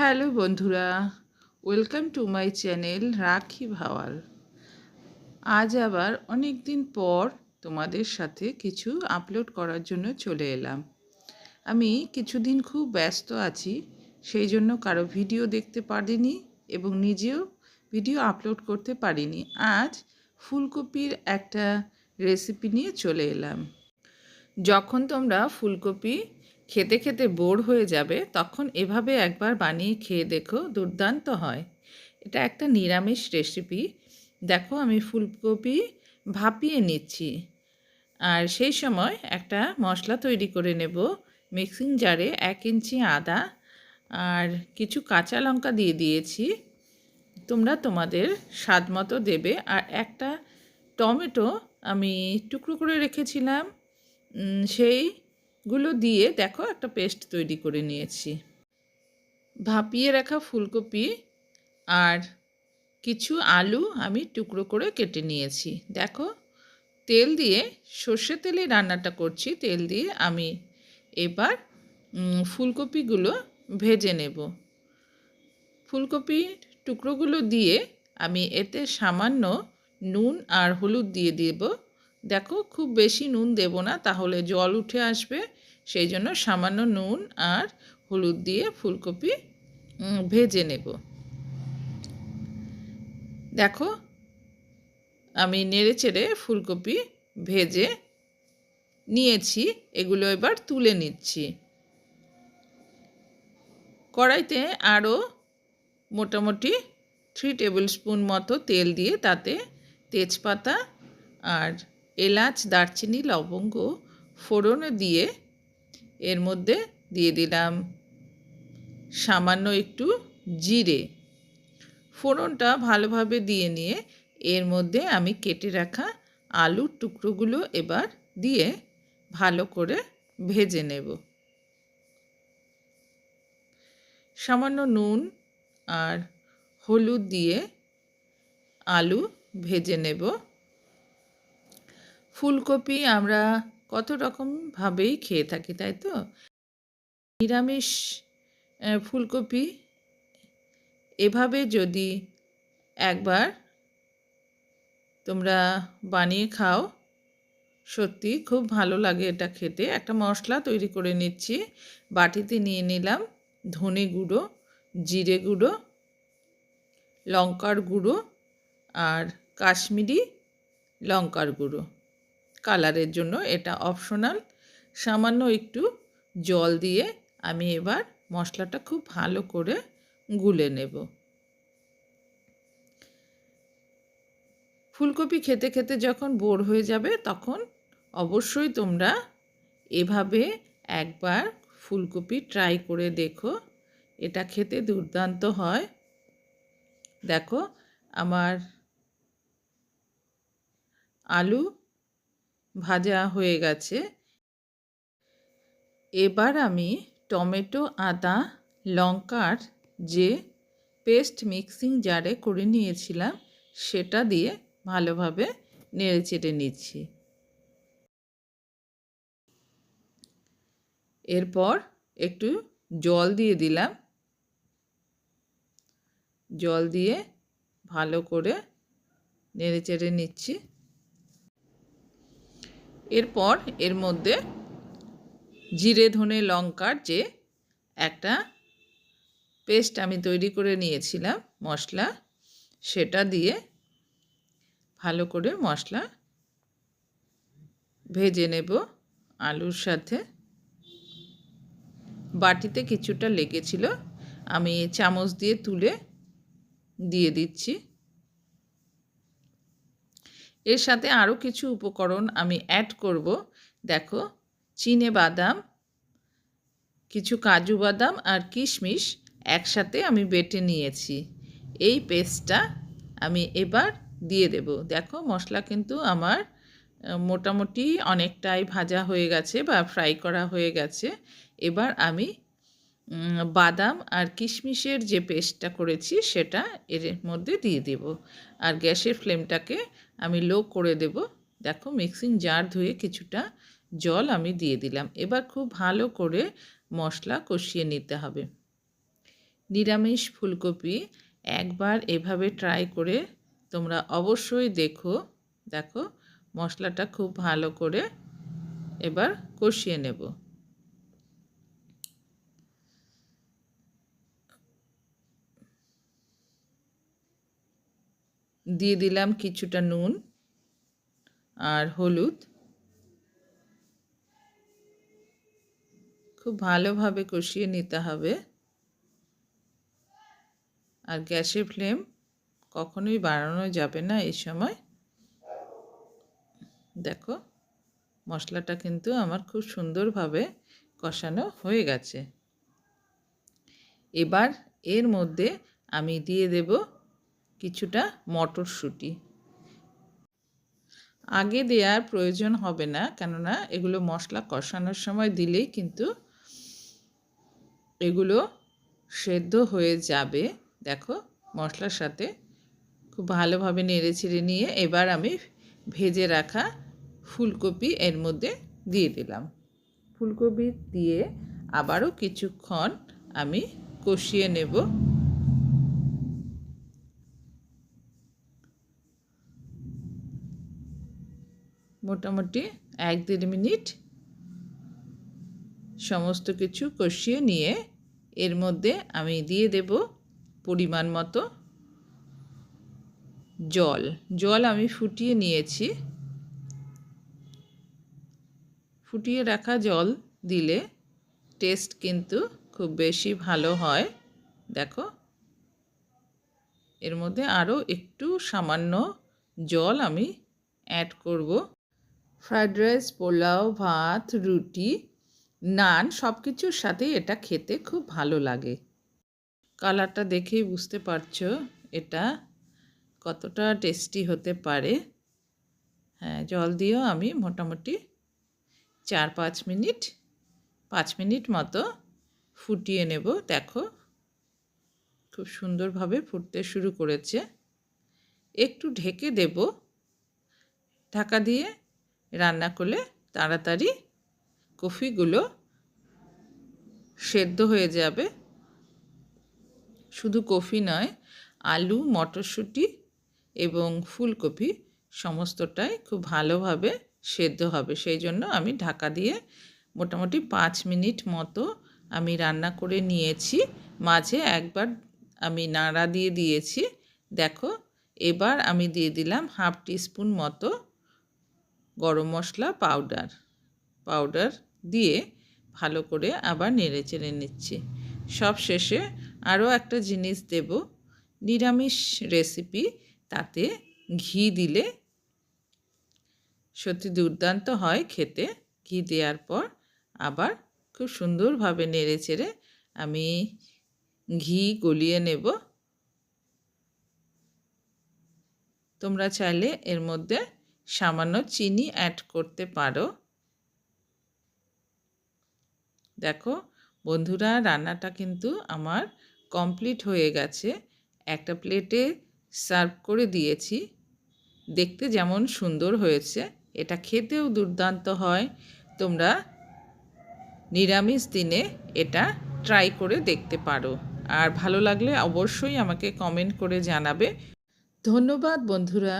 Hello বন্ধুরা, welcome to my channel রাখি ভাওয়াল। আজ আবার অনেক দিন পর তোমাদের সাথে কিছু আপলোড করার জন্য চলে এলাম। আমি কিছুদিন খুব ব্যস্ত আছি, সেই জন্য কারও ভিডিও দেখতে পারিনি এবং নিজেও ভিডিও আপলোড করতে পারিনি। আজ ফুলকপির একটা রেসিপি নিয়ে চলে এলাম। যখন তোমরা ফুলকপি খেতে খেতে বোর হয়ে যাবে তখন এভাবে একবার বানিয়ে খেয়ে দেখো দুর্দান্ত হয়। এটা একটা নিরামিষ রেসিপি দেখো আমি ফুলকপি ভাপিয়ে নিচ্ছি। আর সেই সময় একটা মশলা তৈরি করে নেব। মিক্সিং জারে এক ইঞ্চি আদা আর কিছু কাঁচা লঙ্কা দিয়ে দিয়েছি। তোমরা তোমাদের স্বাদ মতো দেবে। আর একটা টমেটো আমি টুকরো করে রেখেছিলাম। উম, সেইগুলো দিয়ে দেখো একটা পেস্ট তৈরি করে নিয়েছি। ভাপিয়ে রাখা ফুলকপি আর কিছু আলু আমি টুকরো করে কেটে নিয়েছি। দেখো, তেল দিয়ে সর্ষে তেলে রান্নাটা করছি, তেল দিয়ে আমি এবার ফুলকপিগুলো ভেজে নেব। ফুলকপির টুকরোগুলো দিয়ে আমি এতে সামান্য নুন আর হলুদ দিয়ে দেব। দেখো, খুব বেশি নুন দেব না, তাহলে জল উঠে আসবে। সেই জন্য সামান্য নুন আর হলুদ দিয়ে ফুলকপি ভেজে নেব। দেখো, আমি নেড়ে চেড়ে ফুলকপি ভেজে নিয়েছি, এগুলো এবার তুলে নিচ্ছি। কড়াইতে আরও মোটামুটি থ্রি টেবিল স্পুন মতো তেল দিয়ে তাতে তেজপাতা আর এলাচ, দারচিনি, লবঙ্গ ফোড়ন দিয়ে এর মধ্যে দিয়ে দিলাম সামান্য একটু জিরে। ফোড়নটা ভালোভাবে দিয়ে নিয়ে এর মধ্যে আমি কেটে রাখা আলুর টুকরোগুলো এবার দিয়ে ভালো করে ভেজে নেব। সামান্য নুন আর হলুদ দিয়ে আলু ভেজে নেব। ফুলকপি আমরা কত রকমভাবেই খেয়ে থাকি, তাই তো? নিরামিষ ফুলকপি, এভাবে যদি একবার তোমরা বানিয়ে খাও, সত্যি খুব ভালো লাগে এটা খেতে। একটা মশলা তৈরি করে নিচ্ছি, বাটিতে নিয়ে নিলাম ধনে গুঁড়ো, জিরে গুঁড়ো, লঙ্কার গুঁড়ো আর কাশ্মীরি লঙ্কার গুঁড়ো। কালারের জন্য এটা অপশনাল। সামান্য একটু জল দিয়ে আমি এবার মশলাটা খুব ভালো করে গুলে নেব। ফুলকপি খেতে খেতে যখন বোর হয়ে যাবে তখন অবশ্যই তোমরা এভাবে একবার ফুলকপি ট্রাই করে দেখো। এটা খেতে দুর্দান্ত হয়। দেখো আমার আলু ভাজা হয়ে গেছে। এবার আমি টমেটো, আদা, লঙ্কার যে পেস্ট মিক্সিং জারে করে নিয়েছিলাম, সেটা দিয়ে ভালোভাবে নেড়ে চেড়ে নিচ্ছি। এরপর একটু জল দিয়ে দিলাম। জল দিয়ে ভালো করে নেড়ে চেড়ে নিচ্ছি। এরপর এর মধ্যে জিরে, ধনে, লঙ্কার যে একটা পেস্ট আমি তৈরি করে নিয়েছিলাম মশলা, সেটা দিয়ে ভালো করে মশলা ভেজে নেব আলুর সাথে। বাটিতে কিছুটা লেগেছিল, আমি চামচ দিয়ে তুলে দিয়ে দিচ্ছি। এর সাথে আরও কিছু উপকরণ আমি অ্যাড করব। দেখো, চিনে বাদাম, কিছু কাজু বাদাম আর কিশমিশ একসাথে আমি বেটে নিয়েছি। এই পেস্টটা আমি এবার দিয়ে দেব। দেখো, মশলা কিন্তু আমার মোটামুটি অনেকটাই ভাজা হয়ে গেছে বা ফ্রাই করা হয়ে গেছে। এবার আমি বাদাম আর কিশমিশের যে পেস্টটা করেছি সেটা এর মধ্যে দিয়ে দেব। আর গ্যাসের ফ্লেমটাকে আমি লো করে দেব। দেখো মিক্সিং জার ধুয়ে কিছুটা জল আমি দিয়ে দিলাম। এবার খুব ভালো করে মশলা কষিয়ে নিতে হবে। নিরামিষ ফুলকপি একবার এভাবে ট্রাই করে তোমরা অবশ্যই দেখো। দেখো মশলাটা খুব ভালো করে এবার কষিয়ে নেব। দিয়ে দিলাম কিছুটা নুন আর হলুদ। খুব ভালোভাবে কষিয়ে নিতে হবে। আর গ্যাসের ফ্লেম কখনোই বাড়ানো যাবে না এই সময়। দেখো, মশলাটা কিন্তু আমার খুব সুন্দরভাবে কষানো হয়ে গেছে। এবার এর মধ্যে আমি দিয়ে দেব কিছুটা মটরশুঁটি। আগে দেওয়ার প্রয়োজন হবে না, কেননা এগুলো মশলা কষানোর সময় দিলেই কিন্তু এগুলো সেদ্ধ হয়ে যাবে। দেখো, মশলার সাথে খুব ভালোভাবে নেড়ে ছেড়ে নিয়ে এবার আমি ভেজে রাখা ফুলকপি এর মধ্যে দিয়ে দিলাম। ফুলকপি দিয়ে আবারও কিছুক্ষণ আমি কষিয়ে নেব। মোটামুটি এক দেড় মিনিট সমস্ত কিছু কষিয়ে নিয়ে এর মধ্যে আমি দিয়ে দেব পরিমাণ মতো জল। জল আমি ফুটিয়ে নিয়েছি। ফুটিয়ে রাখা জল দিলে টেস্ট কিন্তু খুব বেশি ভালো হয়। দেখো। এর মধ্যে আরও একটু সামান্য জল আমি অ্যাড করব। ফ্রায়েড রাইস, পোলাও, ভাত, রুটি, নান সব কিছুর সাথেই এটা খেতে খুব ভালো লাগে। কালারটা দেখেই বুঝতে পারছ এটা কতটা টেস্টি হতে পারে। হ্যাঁ জল দিয়েও আমি মোটামুটি চার পাঁচ মিনিট পাঁচ মিনিট মতো ফুটিয়ে নেব। দেখো খুব সুন্দরভাবে ফুটতে শুরু করেছে। একটু ঢেকে দেব। ঢাকা দিয়ে রান্না করলে তাড়াতাড়ি কফিগুলো সেদ্ধ হয়ে যাবে। শুধু কফি নয়, আলু, মটরশুঁটি এবং ফুলকপি সমস্তটাই খুব ভালোভাবে সেদ্ধ হবে। সেই জন্য আমি ঢাকা দিয়ে মোটামুটি পাঁচ মিনিট মতো আমি রান্না করে নিয়েছি। মাঝে একবার আমি নাড়া দিয়ে দিয়েছি। দেখো, এবার আমি দিয়ে দিলাম হাফ টিস্পুন মতো গরম মশলা পাউডার পাউডার দিয়ে ভালো করে আবার নেড়ে চেড়ে নিচ্ছি। সব শেষে আরও একটা জিনিস দেব, নিরামিষ রেসিপি তাতে ঘি দিলে সত্যি দুর্দান্ত হয় খেতে। ঘি দেওয়ার পর আবার খুব সুন্দরভাবে নেড়ে চেড়ে আমি ঘি গলিয়ে নেব। তোমরা চাইলে এর মধ্যে সামান্য চিনি অ্যাড করতে পারো। দেখো, বন্ধুরা, রান্নাটা কিন্তু আমার কমপ্লিট হয়ে গেছে। একটা প্লেটে সার্ভ করে দিয়েছি। দেখতে যেমন সুন্দর হয়েছে। এটা খেতেও দুর্দান্ত হয়। তোমরা নিরামিষ দিনে এটা ট্রাই করে দেখতে পারো। আর ভালো লাগলে অবশ্যই আমাকে কমেন্ট করে জানাবে। ধন্যবাদ, বন্ধুরা।